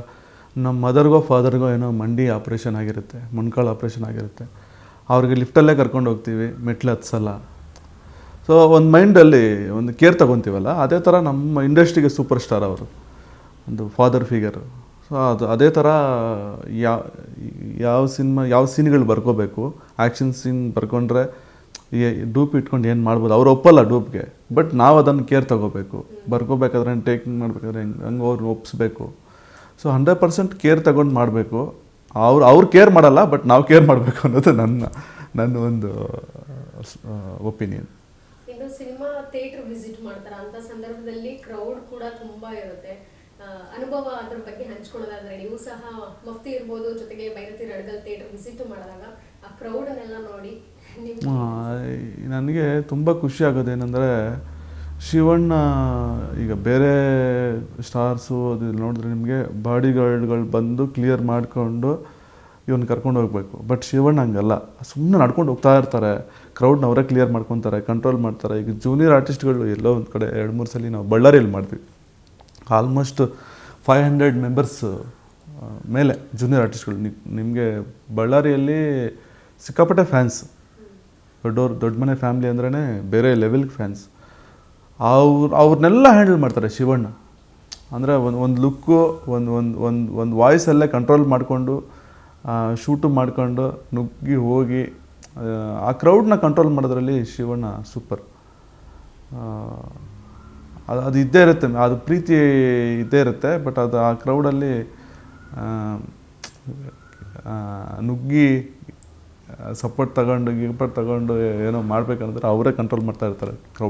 S1: ನಮ್ಮ ಮದರ್ಗೋ ಫಾದರ್ಗೋ ಏನೋ ಮಂಡಿ ಆಪ್ರೇಷನ್ ಆಗಿರುತ್ತೆ ಮೊಣ್ಕಾಳು ಆಪ್ರೇಷನ್ ಆಗಿರುತ್ತೆ. ಅವ್ರಿಗೆ ಲಿಫ್ಟಲ್ಲೇ ಕರ್ಕೊಂಡು ಹೋಗ್ತೀವಿ, ಮೆಟ್ಲು ಹತ್ಸಲ್ಲ. ಸೊ ಒಂದು ಮೈಂಡಲ್ಲಿ ಒಂದು ಕೇರ್ ತಗೊತೀವಲ್ಲ, ಅದೇ ಥರ ನಮ್ಮ ಇಂಡಸ್ಟ್ರಿಗೆ ಸೂಪರ್ ಸ್ಟಾರ್ ಅವರು. ಒಂದು ಫಾದರ್ ಫಿಗರು ಅದು ಅದೇ ಥರ ಯಾವ ಯಾವ ಸಿನಿಮಾ, ಯಾವ ಸೀನ್ಗಳು ಬರ್ಕೋಬೇಕು ಆ್ಯಕ್ಷನ್ ಸೀನ್ ಬರ್ಕೊಂಡ್ರೆ ಡೂಪ್ ಇಟ್ಕೊಂಡು ಏನು ಮಾಡ್ಬೋದು? ಅವ್ರು ಒಪ್ಪಲ್ಲ ಡೂಪ್ಗೆ. ಬಟ್ ನಾವು ಅದನ್ನು ಕೇರ್ ತಗೋಬೇಕು. ಬರ್ಕೋಬೇಕಾದ್ರೆ ಟೇಕಿಂಗ್ ಮಾಡಬೇಕಾದ್ರೆ ಹೆಂಗೆ, ಹಂಗೆ ಅವ್ರು ಒಪ್ಪಿಸ್ಬೇಕು ಸೊ ಹಂಡ್ರೆಡ್ ಪರ್ಸೆಂಟ್ ಕೇರ್ ತಗೊಂಡು ಮಾಡಬೇಕು. ಅವ್ರು ಅವ್ರು ಕೇರ್ ಮಾಡಲ್ಲ, ಬಟ್ ನಾವು ಕೇರ್ ಮಾಡಬೇಕು ಅನ್ನೋದು ನನ್ನ ನನ್ನ ಒಂದು ಒಪಿನಿಯನ್.
S2: ಸಿನಿಮಾ ಥಿಯೇಟರ್ ವಿಸಿಟ್ ಮಾಡ್ತಾರೆ? ಅಂತ ಸಂದರ್ಭದಲ್ಲಿ ಕ್ರೌಡ್ ಕೂಡ ತುಂಬಾ ಇರುತ್ತೆ. ಅನುಭವ ಅದ್ರ ಬಗ್ಗೆ ಹಂಚ್ಕೊಳ್ಳೋದಾದ್ರೆ ನೀವು ಸಹ ಮಫ್ತಿ ಇರ್ಬೋದು, ಜೊತೆಗೆ ಬೈರತಿ ರಡಗಲ್ ಥಿಯೇಟರ್ ವಿಸಿಟ್ ಮಾಡಿದಾಗ ಆ ಕ್ರೌಡನ್ನೆಲ್ಲ ನೋಡಿ
S1: ನನಗೆ ತುಂಬ ಖುಷಿ ಆಗೋದು ಏನಂದ್ರೆ ಶಿವಣ್ಣ, ಈಗ ಬೇರೆ ಸ್ಟಾರ್ಸು ಅದು ನೋಡಿದ್ರೆ ನಿಮಗೆ ಬಾಡಿಗಾರ್ಡ್ಗಳು ಬಂದು ಕ್ಲಿಯರ್ ಮಾಡಿಕೊಂಡು ಇವನ್ನ ಕರ್ಕೊಂಡು ಹೋಗ್ಬೇಕು. ಬಟ್ ಶಿವಣ್ಣ ಹಂಗಲ್ಲ. ಸುಮ್ಮನೆ ನಡ್ಕೊಂಡು ಹೋಗ್ತಾ ಇರ್ತಾರೆ. ಕ್ರೌಡ್ನ ಅವರೇ ಕ್ಲಿಯರ್ ಮಾಡ್ಕೊತಾರೆ ಕಂಟ್ರೋಲ್ ಮಾಡ್ತಾರೆ. ಈಗ ಜೂನಿಯರ್ ಆರ್ಟಿಸ್ಟ್ಗಳು ಎಲ್ಲೋ ಒಂದು ಕಡೆ ಎರಡು ಮೂರು ಸಲ ನಾವು ಬಳ್ಳಾರಿಯಲ್ಲಿ ಮಾಡ್ತೀವಿ. ಆಲ್ಮೋಸ್ಟ್ ಫೈವ್ ಹಂಡ್ರೆಡ್ ಮೆಂಬರ್ಸ್ ಮೇಲೆ ಜೂನಿಯರ್ ಆರ್ಟಿಸ್ಟ್ಗಳು ನಿಮಗೆ ಬಳ್ಳಾರಿಯಲ್ಲಿ ಸಿಕ್ಕಾಪಟ್ಟೆ ಫ್ಯಾನ್ಸ್ ದೊಡ್ಡವ್ರು ದೊಡ್ಡ ಮನೆ ಫ್ಯಾಮ್ಲಿ ಅಂದ್ರೇ ಬೇರೆ ಲೆವೆಲ್ಗೆ ಫ್ಯಾನ್ಸ್ ಅವ್ರು ಅವ್ರನ್ನೆಲ್ಲ ಹ್ಯಾಂಡಲ್ ಮಾಡ್ತಾರೆ ಶಿವಣ್ಣ. ಅಂದರೆ ಒಂದು ಒಂದು ಲುಕ್ಕು ಒಂದು ಒಂದು ಒಂದು ಒಂದು ವಾಯ್ಸಲ್ಲೇ ಕಂಟ್ರೋಲ್ ಮಾಡಿಕೊಂಡು ಶೂಟು ಮಾಡ್ಕೊಂಡು ನುಗ್ಗಿ ಹೋಗಿ ಆ, ಕ್ರೌಡ್ನ ಕಂಟ್ರೋಲ್ ಮಾಡೋದ್ರಲ್ಲಿ ಶಿವಣ್ಣ ಸೂಪರ್ ಅದು ಅದು ಇದ್ದೇ ಇರುತ್ತೆ. ಅದು ಪ್ರೀತಿ ಇದ್ದೇ ಇರುತ್ತೆ. ಬಟ್ ಅದು ಆ ಕ್ರೌಡಲ್ಲಿ ನುಗ್ಗಿ ಸಪೋರ್ಟ್ ತಗೊಂಡು ಗಿಪೋರ್ಟ್ ತಗೊಂಡು ಏನೋ ಮಾಡ್ಬೇಕಂದ್ರೆ ಅವರೇ ಕಂಟ್ರೋಲ್ ಮಾಡ್ತಾ ಇರ್ತಾರೆ ಕ್ರೌಡ್